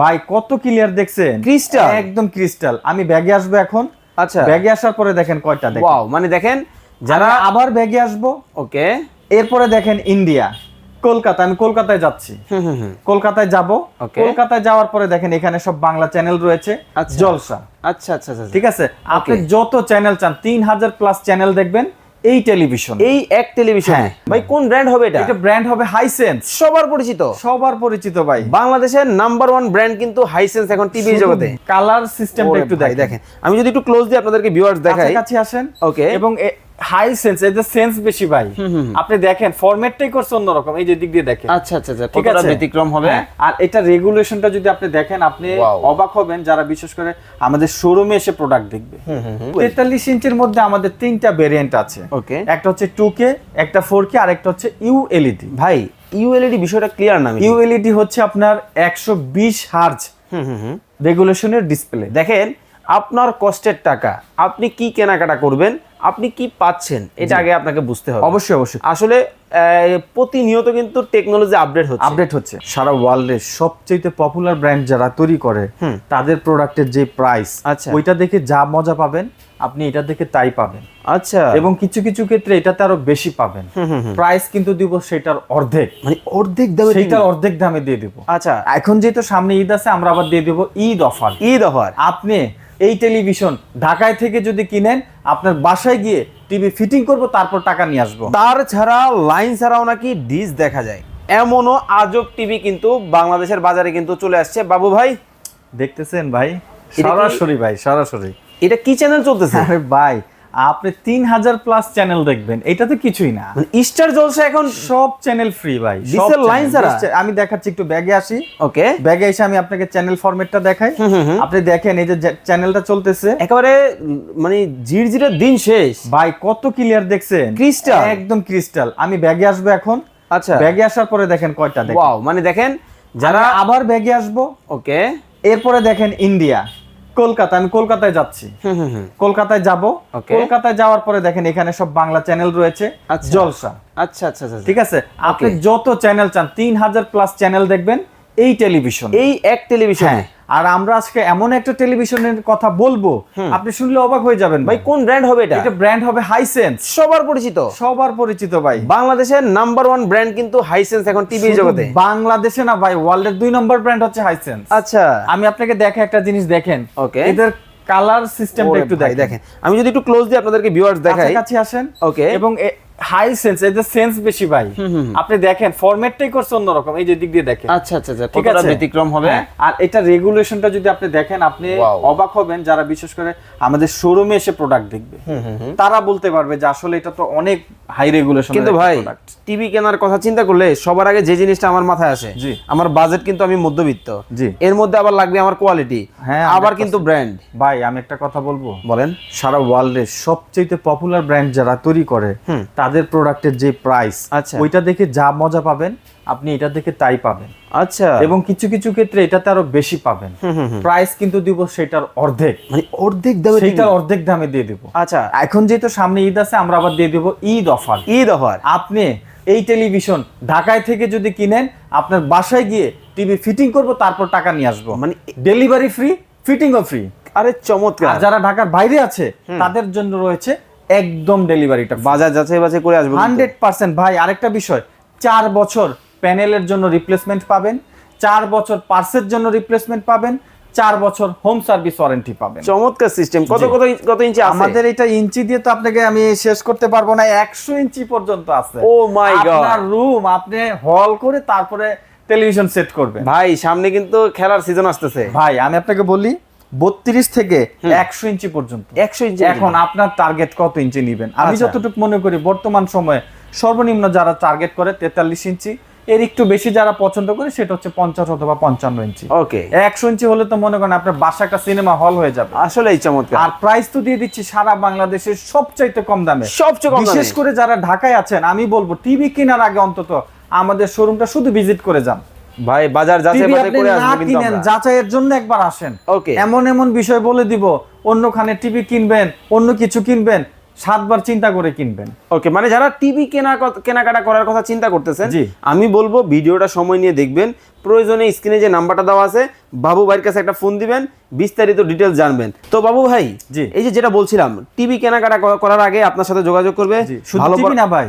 ভাই কত ক্লিয়ার দেখছেন? Crystal? একদম ক্রিস্টাল আমি ব্যাগে আসব এখন। আচ্ছা। ব্যাগে আসার পরে দেখেন কয়টা দেখেন। ওয়াও মানে দেখেন যারা আবার ব্যাগে আসব। ওকে এরপরে দেখেন ইন্ডিয়া কলকাতা আমি কলকাতায় যাচ্ছি। কলকাতায় যাব. কলকাতায় যাওয়ার পরে দেখেন এখানে সব বাংলা চ্যানেল রয়েছে আচ্ছা। জলসা। আচ্ছা আচ্ছা আচ্ছা ঠিক আছে? আপনি যত চ্যানেল চান তিন হাজার প্লাস চ্যানেল দেখবেন। এই টেলিভিশন। এই এক টেলিভিশন। হ্যাঁ। ভাই কোন ব্র্যান্ড হবে এটা? এটা ব্র্যান্ড হবে হাইসেন্স সবার পরিচিত। সবার পরিচিত ভাই। বাংলাদেশের নাম্বার ওয়ান ব্র্যান্ড কিন্তু হাইসেন্স এখন টিভি জগতে। কালার সিস্টেমটা একটু দেখেন। আমি যদি একটু ক্লোজ দিয়ে আপনাদেরকে ভিউয়ার্স দেখাই। কাছে আসেন। ওকে এবং হাই সেন্স এদের সেন্স বেশি ভাই। আপনি দেখেন ফরম্যাটটাই করছে অন্যরকম এই যে দিক দিয়ে দেখেন। আচ্ছা আচ্ছা আচ্ছা কতটা আছে? ব্যতিক্রম হবে? হ্যাঁ, আর এটা রেগুলেশনটা যদি আপনি দেখেন আপনি অবাক হবেন যারা বিশেষ করে আমাদের শোরুমে এসে প্রোডাক্ট দেখবে। তেতাল্লিশ ইঞ্চির মধ্যে আমাদের তিনটা ভেরিয়েন্ট আছে। ওকে একটা হচ্ছে টু কে একটা ফোর কে আর একটা হচ্ছে ইউ এলইডি ভাই ইউএলইডি বিষয়টা ক্লিয়ার না আমি ইউ এলইডি হচ্ছে আপনার একশো বিশ হার্জ রেগুলেশনের ডিসপ্লে দেখেন আপনার কষ্টের টাকা আপনি কি কেনাকাটা করবেন? আপনি কি পাচ্ছেন? এটা আগে আপনাকে বুঝতে হবে। অবশ্যই অবশ্যই। আসলে প্রতিনিয়ত কিন্তু টেকনোলজি আপডেট হচ্ছে। আপডেট হচ্ছে। সারা ওয়ার্ল্ডে সবচেয়ে পপুলার ব্র্যান্ড যারা তৈরি করে তাদের প্রোডাক্টের যে প্রাইস আচ্ছা। ওইটা দেখে যা মজা পাবেন আপনি এটা দেখে তাই পাবেন। আচ্ছা। এবং কিছু কিছু ক্ষেত্রে এটাতে আরও বেশি পাবেন। প্রাইস কিন্তু দিব সেটার অর্ধেক। মানে অর্ধেক দামে সেটার অর্ধেক দামে দিয়ে দিব। আচ্ছা। এখন যেহেতু সামনে ঈদ আছে আমরা আবার দিয়ে দিব ঈদ অফার। ঈদ অফার। আপনি এই টেলিভিশন ঢাকায় থেকে যদি কিনেন আপনার বাসায় গিয়ে টিভি ফিটিং করব তারপর টাকা নিয়ে আসব। তার ছাড়া লাইন ছাড়াও নাকি ডিস দেখা যায়। এমনও আজব টিভি কিন্তু বাংলাদেশের বাজারে কিন্তু চলে আসছে। বাবু ভাই দেখতেছেন ভাই? সরাসরি ভাই সরাসরি। এটা কি চ্যানেল চলতেছে? আরে ভাই আপনি তিন হাজার প্লাস চ্যানেল দেখবেন এটা তো কিছুই না। মানে স্টার জলসা এখন সব চ্যানেল ফ্রি ভাই ডিসেল লাইন ছাড়া? আমি দেখাচ্ছি একটু ব্যাগে আসি। ওকে ব্যাগে এসে আমি আপনাকে চ্যানেল ফরম্যাটটা দেখাই। আপনি দেখেন এই যে চ্যানেলটা চলতেছে। একেবারে মানে জিরজিরের দিন শেষ। ভাই কত ক্লিয়ার দেখছেন? ক্রিস্টাল একদম ক্রিস্টাল আমি ব্যাগে আসব এখন। আচ্ছা। ব্যাগে আসার পরে দেখেন কয়টা দেখেন। মানে দেখেন যারা আবার ব্যাগে আসব। ওকে এরপরে দেখেন ইন্ডিয়া কলকাতা আমি কলকাতায় যাচ্ছি। হুম হুম হুম। কলকাতায় যাব. কলকাতায় যাওয়ার পরে দেখেন এখানে সব বাংলা চ্যানেল রয়েছে আচ্ছা। জলসা। আচ্ছা আচ্ছা আচ্ছা ঠিক আছে? আপনি যত চ্যানেল চান তিন হাজার প্লাস চ্যানেল দেখবেন এই টেলিভিশন এই এক টেলিভিশন আর আমরা আজকে এমন একটা টেলিভিশনের কথা বলব আপনি শুনলে অবাক হয়ে যাবেন ভাই কোন ব্র্যান্ড হবে এটা? এটা ব্র্যান্ড হবে হাইসেন্স সবার পরিচিত। সবার পরিচিত ভাই। বাংলাদেশের নাম্বার ওয়ান ব্র্যান্ড কিন্তু হাইসেন্স এখন টিভি জগতে। বাংলাদেশে না ভাই ওয়ার্ল্ডের দুই নম্বর ব্র্যান্ড হচ্ছে হাইসেন্স আচ্ছা। আমি আপনাকে দেখে একটা জিনিস দেখেন। ওকে এদের কালার সিস্টেমটা একটু দেখেন। আমি যদি একটু ক্লোজ দিয়ে আপনাদেরকে ভিউয়ার্স দেখাই। কাছে আসেন। ওকে এবং হাই সেন্স সেন্স বেশি ভাই। আপনি দেখেন ফরম্যাটটাই করছে অন্যরকম এই যে দিক দিয়ে দেখেন। আচ্ছা আচ্ছা আচ্ছা ঠিক আছে? ব্যতিক্রম হবে? হ্যাঁ, আর এটা রেগুলেশনটা যদি আপনি দেখেন আপনি অবাক হবেন যারা বিশেষ করে আমাদের শোরুমে এসে প্রোডাক্ট দেখবে। তারা বলতে পারবে যে আসলে এটা তো অনেক হাই রেগুলেশন কিন্তু ভাই টিভি কেনার কথা চিন্তা করলে সবার আগে যে জিনিসটা আমার মাথায় আসে আমার বাজেট কিন্তু আমি মধ্যবিত্ত। এর মধ্যে আবার লাগবে আমার কোয়ালিটি হ্যাঁ, আবার কিন্তু ব্র্যান্ড ভাই আমি একটা কথা বলব। বলেন। সারা ওয়ার্ল্ডে সবচেয়ে পপুলার ব্র্যান্ড যারা তৈরি করে তাদের প্রোডাক্টের যে প্রাইস আচ্ছা। ওইটা দেখে যা মজা পাবেন আপনি এটা দেখে তাই পাবেন। আচ্ছা। এবং কিছু কিছু ক্ষেত্রে এটাতে আরও বেশি পাবেন। প্রাইস কিন্তু দিব সেটার অর্ধেক। মানে অর্ধেক দামে সেটার অর্ধেক দামে দিয়ে দিব। আচ্ছা। এখন যেহেতু সামনে ঈদ আছে আমরা আবার দিয়ে দিব ঈদ অফার। ঈদ অফার। আপনি এই টেলিভিশন ঢাকায় থেকে যদি কিনেন আপনার বাসায় গিয়ে টিভি ফিটিং করব তারপর টাকা নিয়ে আসব। মানে মানে- ডেলিভারি ফ্রি ফিটিংও ফ্রি আরে চমৎকার। যারা ঢাকার বাইরে আছে তাদের জন্য রয়েছে একদম ডেলিভারিটা বাজার যাচাই বাছাই করে আসব। Hundred percent. ভাই আরেকটা বিষয় চার বছর প্যানেলের জন্য রিপ্লেসমেন্ট পাবেন চার বছর পার্সের জন্য রিপ্লেসমেন্ট পাবেন চার বছর হোম সার্ভিস ওয়ারেন্টি পাবেন। চমৎকার সিস্টেম কত কত কত ইঞ্চি আমাদের এটা ইঞ্চি দিয়ে তো আপনাকে আমি শেষ করতে পারব না একশো ইঞ্চি পর্যন্ত আছে। ও মাই God. আপনার রুম আপনি হল করে তারপরে টেলিভিশন সেট করবেন। ভাই সামনে কিন্তু খেলার সিজন আসতেছে। ভাই আমি আপনাকে বলি বত্রিশ থেকে একশো ইঞ্চি পর্যন্ত। একশো ইঞ্চি এখন আপনার টার্গেট কত ইঞ্চি নিবেন? আমি আচ্ছা। যতটুকু মনে করি বর্তমান সময়ে সর্বনিম্ন যারা টার্গেট করে তেতাল্লিশ ইঞ্চি এর একটু বেশি যারা পছন্দ করে সেটা হচ্ছে পঞ্চাশ অথবা পঞ্চান্ন ইঞ্চি। ওকে একশো ইঞ্চি হলে তো মনে করেন আপনার বাসা একটা সিনেমা হল হয়ে যাবে। আসলেই চমৎকার। আর প্রাইস তো দিয়ে দিচ্ছি সারা বাংলাদেশের সবচাইতে কম দামে। সবচেয়ে কম বিশেষ করে যারা ঢাকায় আছেন আমি বলব টিভি কেনার আগে অন্তত আমাদের শোরুমটা শুধু ভিজিট করে যান। ভাই বাজার যাচাই বাছাই করে না আসব কিন্তু আমরা। যাচাইয়ের জন্য একবার আসেন ওকে এমন এমন বিষয় বলে দিব অন্যখানে টিভি কিনবেন অন্য কিছু কিনবেন সাতবার চিন্তা করে কিনবেন ওকে মানে যারা টিভি কেনা কেনাকাটা করার কথা চিন্তা করতেছেন। আমি বলব ভিডিওটা সময় নিয়ে দেখবেন প্রয়োজনে স্ক্রিনে যে নাম্বারটা দেওয়া আছে বাবু ভাইয়ের কাছে একটা ফোন দিবেন বিস্তারিত ডিটেলস জানবেন তো বাবু ভাই জি। এই যে যেটা বলছিলাম টিভি কেনাকাটা করা- করার আগে আপনার সাথে যোগাযোগ করবে শুধু টিভি না ভাই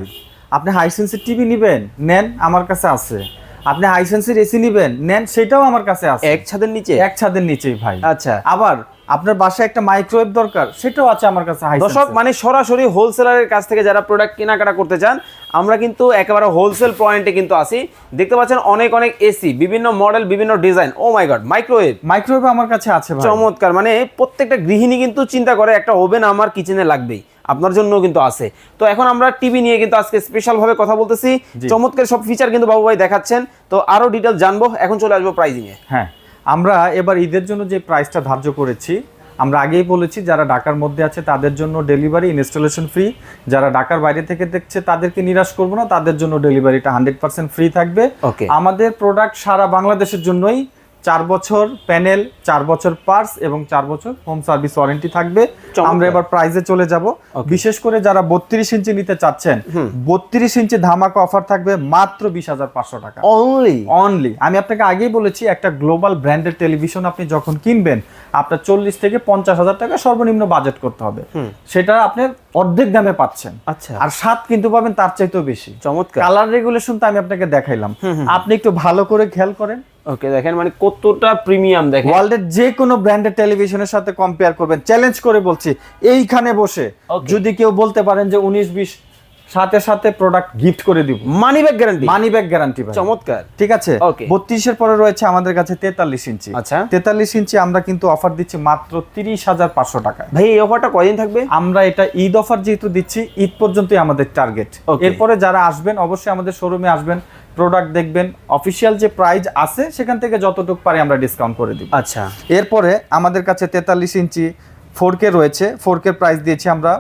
আপনি হাইসেন্সের টিভি নেবেন নেন আমার কাছে আছে আপনি হাইসেন্সের এসি নেবেন নেন সেটাও আমার কাছে আছে। এক ছাদের নিচে? এক ছাদের নিচেই ভাই। আচ্ছা। আবার আপনার বাসায় একটা মাইক্রোওয়েভ দরকার সেটাও আছে আমার কাছে দর্শক মানে সরাসরি হোলসেলারের কাছ থেকে যারা প্রোডাক্ট কেনাকাটা করতে চান আমরা কিন্তু একেবারে হোলসেল পয়েন্টে কিন্তু আসি দেখতে পাচ্ছেন অনেক অনেক এসি বিভিন্ন মডেল বিভিন্ন design oh my god microwave microwave আমার কাছে আছে চমৎকার মানে প্রত্যেকটা গৃহিণী কিন্তু চিন্তা করে একটা ওভেন আমার কিচেনে লাগবেই। আপনার জন্য কিন্তু আছে। তো এখন আমরা টিভি নিয়ে কিন্তু আজকে স্পেশাল ভাবে কথা বলতেছি। চমৎকার সব ফিচার কিন্তু বাবু ভাই দেখাচ্ছেন। তো আরও ডিটেল জানব। এখন চলে আসব প্রাইজিং এ হ্যাঁ। আমরা এবার ঈদের জন্য যে প্রাইসটা ধার্য করেছি আমরা আগেই বলেছি যারা ঢাকার মধ্যে আছে তাদের জন্য ডেলিভারি ইনস্টলেশন ফ্রি যারা ঢাকার বাইরে থেকে দেখছে তাদেরকে নিরাশ করব না তাদের জন্য ডেলিভারিটা হান্ড্রেড পার্সেন্ট ফ্রি থাকবে. আমাদের প্রোডাক্ট সারা বাংলাদেশের জন্যই চার বছর প্যানেল চার বছর পার্স এবং চার বছর হোম সার্ভিস ওয়ারেন্টি থাকবে। আমরা এবার প্রাইজে চলে যাব। বিশেষ করে যারা বত্রিশ ইঞ্চি নিতে চাচ্ছেন বত্রিশ ইঞ্চি ধামাকা অফার থাকবে মাত্র বিশ হাজার পাঁচশো টাকা। অনলি অনলি আমি আপনাকে আগেই বলেছি একটা গ্লোবাল ব্র্যান্ডের টেলিভিশন আপনি যখন কিনবেন আপনার চল্লিশ থেকে পঞ্চাশ হাজার টাকা সর্বনিম্ন বাজেট করতে হবে। সেটা আপনি অর্ধেক দামে পাচ্ছেন। আচ্ছা। আর সাত কিন্তু পাবেন তার চাইতেও বেশি। চমৎকার। কালার রেগুলেশন তো আমি আপনাকে দেখাইলাম। আপনি একটু ভালো করে খেয়াল করেন। ওকে দেখেন মানে কতটা প্রিমিয়াম দেখেন। ওয়ার্ল্ডের যে কোনো ব্র্যান্ডের টেলিভিশনের সাথে কম্পেয়ার করবেন। চ্যালেঞ্জ করে বলছি এইখানে বসে যদি কেউ বলতে পারেন যে উনিশ বিশ সাথে সাথে প্রোডাক্ট গিফট করে দিব। Money back guarantee money back guarantee চমৎকার। ঠিক আছে. বত্রিশের পরে রয়েছে আমাদের কাছে তেতাল্লিশ ইঞ্চি। আচ্ছা। তেতাল্লিশ ইঞ্চি আমরা কিন্তু অফার দিচ্ছি মাত্র তিরিশ হাজার পাঁচশো টাকায়। ভাই এই অফারটা কয়দিন থাকবে? আমরা এটা ঈদ অফার যেহেতু দিচ্ছি ঈদ পর্যন্তই আমাদের টার্গেট. এরপরে যারা আসবেন অবশ্যই আমাদের শোরুমে আসবেন। প্রোডাক্ট দেখবেন অফিসিয়াল যে প্রাইস আছে সেখান থেকে যতটুকু পারি আমরা ডিসকাউন্ট করে দিব। আচ্ছা। এরপরে আমাদের কাছে তেতাল্লিশ ইঞ্চি ফোর কে রয়েছে ফোর কে প্রাইস দিয়েছি আমরা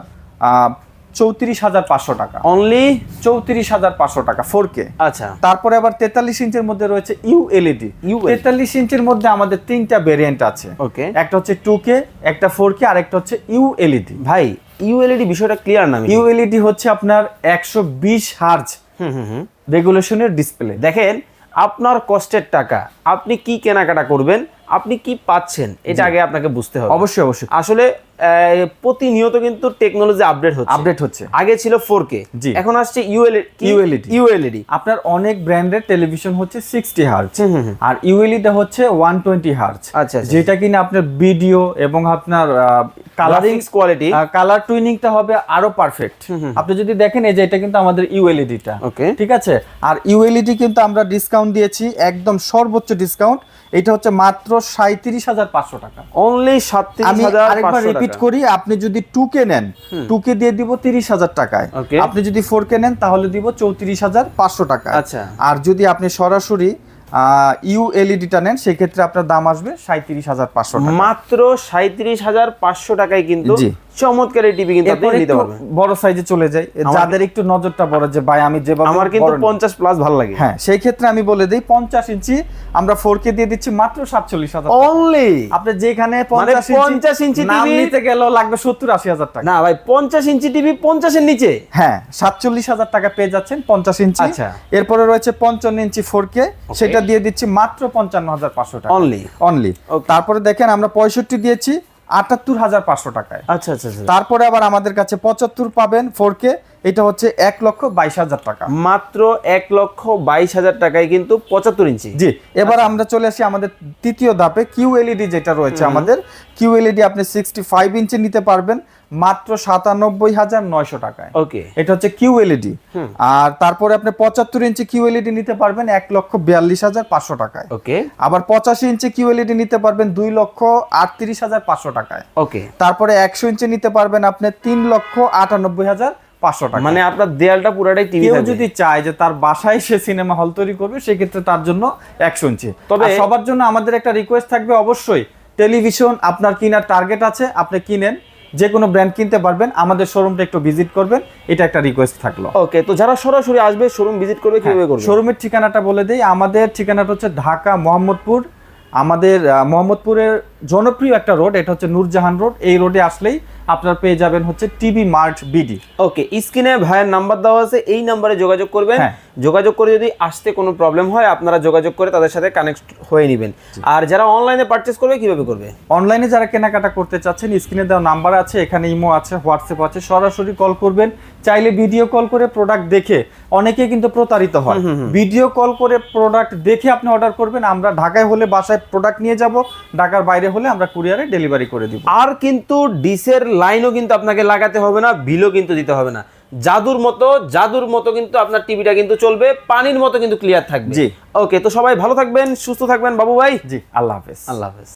চৌত্রিশ হাজার পাঁচশো টাকা। অনলি চৌত্রিশ হাজার পাঁচশো টাকা ফোর কে আচ্ছা। তারপরে আবার তেতাল্লিশ ইঞ্চের মধ্যে রয়েছে ইউ এলইডি ULED তেতাল্লিশ ইঞ্চের মধ্যে আমাদের তিনটা ভেরিয়েন্ট আছে। ওকে একটা হচ্ছে টু কে একটা ফোর কে আর একটা হচ্ছে ইউ এলইডি ভাই ইউএলইডি বিষয়টা ক্লিয়ার না আমি। ইউ এলইডি হচ্ছে আপনার একশো বিশ হার্জ হুম হুম। রেগুলেশনের ডিসপ্লে দেখেন আপনার কষ্টের টাকা আপনি কি কেনাকাটা করবেন? আপনি কি পাচ্ছেন? এটা আগে আপনাকে বুঝতে হবে। অবশ্যই অবশ্যই। আসলে প্রতিনিয়ত কিন্তু টেকনোলজি আপডেট হচ্ছে। আপডেট হচ্ছে। আগে ছিল ফোর কে জি। এখন আসছে ইউএলইডি ULED ইউএলইডি আপনার অনেক ব্র্যান্ডের টেলিভিশন হচ্ছে সিক্সটি হার্জ আর ইউএলইডি হচ্ছে ওয়ান টোয়েন্টি হার্জ আচ্ছা, আচ্ছা। যেটা কিনা আপনার ভিডিও এবং আপনার কালারিং কোয়ালিটি কালার টুইনিংটা হবে আরও পারফেক্ট আপনি যদি দেখেন এই যে এটা কিন্তু আমাদের ইউএলইডিটা ওকে ঠিক আছে? আর ইউএলইডি কিন্তু আমরা ডিসকাউন্ট দিয়েছি একদম সর্বোচ্চ ডিসকাউন্ট এটা হচ্ছে মাত্র সাঁত্রিশ হাজার পাঁচশো টাকা। অনলি সাঁত্রিশ হাজার আরেকবার রিপিট করি আপনি যদি টু কে নেন টু কে দিয়ে দিব তিরিশ হাজার টাকায়। আপনি যদি ফোর কে নেন তাহলে দিব চৌত্রিশ হাজার পাঁচশো টাকা আচ্ছা। আর যদি আপনি সরাসরি ইউ এলইডিটা নেন সেক্ষেত্রে আপনার দাম আসবে সাঁত্রিশ হাজার পাঁচশো টাকা। মাত্র সাঁত্রিশ হাজার পাঁচশো টাকায় কিন্তু। চমৎকার এই টিভি কিন্তু আপনি নিতে পারবেন। বড় সাইজে চলে যাই। যাদের একটু নজরটা বড় যে ভাই আমি যেভাবে আমার কিন্তু বড় নিই। পঞ্চাশ প্লাস ভালো লাগে। হ্যাঁ সেই ক্ষেত্রে আমি বলে দিই পঞ্চাশ ইঞ্চি আমরা ফোর কে দিয়ে দিচ্ছি মাত্র সাতচল্লিশ হাজার অনলি আপনি যেখানে মানে পঞ্চাশ 50 ইঞ্চি নাম নিতে গেলেও লাগবে সত্তর আশি হাজার টাকা। না ভাই পঞ্চাশ ইঞ্চি টিভি পঞ্চাশের নিচে। হ্যাঁ সাতচল্লিশ হাজার টাকা পেয়ে যাচ্ছেন পঞ্চাশ ইঞ্চি। আচ্ছা। এরপরে রয়েছে পঞ্চান্ন ইঞ্চি ফোর কে সেটা দিয়ে দিচ্ছি মাত্র পঞ্চান্ন হাজার পাঁচশো টাকা। Only? অনলি তারপরে দেখেন আমরা পঁয়ষট্টি দিয়েছি আটাত্তর হাজার পাঁচশো টাকায়। আচ্ছা আচ্ছা আচ্ছা। তারপরে আবার আমাদের কাছে পঁচাত্তর পাবেন ফোর কে এটা হচ্ছে এক লক্ষ বাইশ হাজার টাকা। মাত্র এক লক্ষ বাইশ হাজার টাকায় কিন্তু পঁচাত্তর ইঞ্চি। জি এবার আমরা চলে আসি আমাদের তৃতীয় ধাপে কিউ এলইডি যেটা রয়েছে আমাদের। কিউ এলইডি আপনি সিক্সটি ফাইভ ইঞ্চি নিতে পারবেন মাত্র সাতানব্বই হাজার নয়শো টাকায়। ওকে। এটা হচ্ছে কিউ এলইডি আর তারপরে আপনি পঁচাত্তর ইঞ্চি কিউ এলইডি নিতে পারবেন এক লক্ষ বিয়াল্লিশ হাজার পাঁচশো টাকায়। ওকে। আবার পঁচাশি ইঞ্চি কিউ এলইডি নিতে পারবেন দুই লক্ষ আটত্রিশ হাজার পাঁচশো টাকায়। ওকে। তারপরে একশো ইঞ্চি নিতে পারবেন আপনি তিন লক্ষ আটানব্বই হাজার পাঁচশো টাকা। মানে আপনার দেয়ালটা পুরাটাই টিভি কেউ যদি চায় যে তার বাসায় সে সিনেমা হল তৈরি করবে সেক্ষেত্রে তার জন্য একশো ইঞ্চি। তবে- সবার জন্য আমাদের একটা রিকোয়েস্ট থাকবে অবশ্যই টেলিভিশন আপনার কিনার টার্গেট আছে আপনি কিনেন যে কোনো ব্র্যান্ড কিনতে পারবেন আমাদের শোরুমটা একটু ভিজিট করবেন এটা একটা রিকোয়েস্ট থাকল। ওকে তো যারা সরাসরি আসবে শোরুম ভিজিট করবে কীভাবে করবে? শোরুমের ঠিকানাটা বলে দেই আমাদের ঠিকানাটা হচ্ছে ঢাকা মোহাম্মদপুর। আমাদের মোহাম্মদপুরের জনপ্রিয় একটা রোড এটা হচ্ছে নূরজাহান রোড এই রোডে আসলেই আপনার পেয়ে যাবেন হচ্ছে টিভি মার্ট বিডি। ওকে স্ক্রিনে ভাইয়ের নাম্বার দেওয়া আছে এই নাম্বারে যোগাযোগ করবেন। হ্যাঁ। যোগাযোগ করে যদি আসতে কোনো প্রবলেম হয় আপনারা যোগাযোগ করে তাদের সাথে কানেক্ট হয়ে নেবেন। আর যারা অনলাইনে পারচেস করবে কীভাবে করবে? অনলাইনে যারা কেনাকাটা করতে চাচ্ছেন স্ক্রিনে দেওয়া নাম্বার আছে এখানে ইমো আছে হোয়াটসঅ্যাপ আছে সরাসরি কল করবেন। চাইলে ভিডিও কল করে প্রোডাক্ট দেখে অনেকে কিন্তু প্রতারিত হয়। ভিডিও কল করে প্রোডাক্ট দেখে আপনি অর্ডার করবেন আমরা ঢাকায় হলে বাসায় প্রোডাক্ট নিয়ে যাব ঢাকার বাইরে হলে আমরা কুরিয়ারে ডেলিভারি করে দিব। আর কিন্তু ডিসের লাইনও কিন্তু আপনাকে লাগাতে হবে না বিলও কিন্তু দিতে হবে না। জাদুর মতো জাদুর মতো কিন্তু আপনার টিভিটা কিন্তু চলবে পানির মতো কিন্তু ক্লিয়ার থাকবে। জি। ওকে তো সবাই ভালো থাকবেন সুস্থ থাকবেন বাবু ভাই জি। আল্লাহ হাফেজ। আল্লাহ হাফেজ।